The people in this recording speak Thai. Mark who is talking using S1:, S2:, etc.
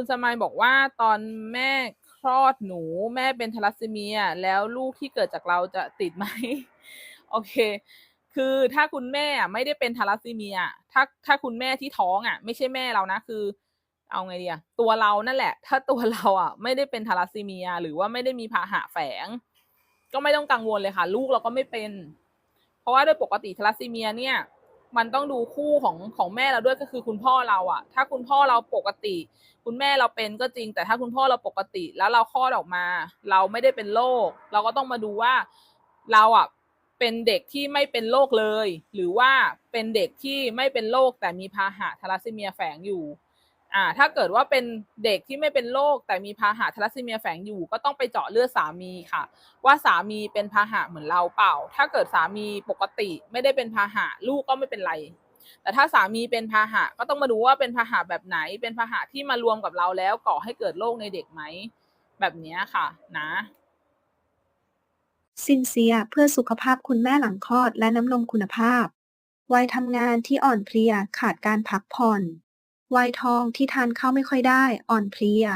S1: คุณสมัยบอกว่าตอนแม่คลอดหนูแม่เป็นทาลัสซีเมีย แล้วลูกที่เกิดจากเราจะติดไหม โอเค คือถ้าคุณแม่ไม่ได้เป็นทาลัสซีเมีย ถ้าถ้าคุณแม่ที่ท้องอะ ไม่ใช่แม่เรานะคือ เอาไงดีอะตัวเรานั่นแหละ ถ้าตัวเราอะ ไม่ได้เป็นทาลัสซีเมีย หรือว่าไม่ได้มีพาหะแฝง ก็ไม่ต้องกังวลเลยค่ะ ลูกเราก็ไม่เป็น เพราะว่าโดยปกติทาลัสซีเมียเนี่ย มันต้องดูคู่ของของแม่เราด้วยก็คือคุณพ่อเราอะถ้าคุณพ่อเราปกติ คุณแม่เราเป็นก็จริง แต่ถ้าคุณพ่อเราปกติแล้วเราคลอดออกมา เราไม่ได้เป็นโรคเราก็ต้องมาดูว่าเราอะเป็นเด็กที่ไม่เป็นโรคเลย หรือว่าเป็นเด็กที่ไม่เป็นโรคแต่มีพาหะทาลัสซีเมียแฝงอยู่ อ่าถ้าเกิดว่าเป็นเด็กที่ไม่เป็นโรคแต่มีพาหะทาลัสซีเมียแฝงอยู่ก็ต้องไปเจาะเลือดสามีค่ะ ว่าสามีเป็นพาหะเหมือนเราเปล่า ถ้าเกิดสามีปกติไม่ได้เป็นพาหะลูกก็ไม่เป็นไร แต่ถ้าสามีเป็นพาหะก็ต้องมาดูว่าเป็นพาหะแบบไหน เป็นพาหะที่มารวมกับเราแล้วก่อให้เกิดโรคในเด็กไหมแบบนี้ค่ะ นะ
S2: ซินเซียเพื่อสุขภาพคุณแม่หลังคลอดและน้ำนมคุณภาพวัยทำงานที่อ่อนเพลียขาดการพักผ่อน วัยทองที่ทานข้าวไม่ค่อยได้ อ่อนเพลีย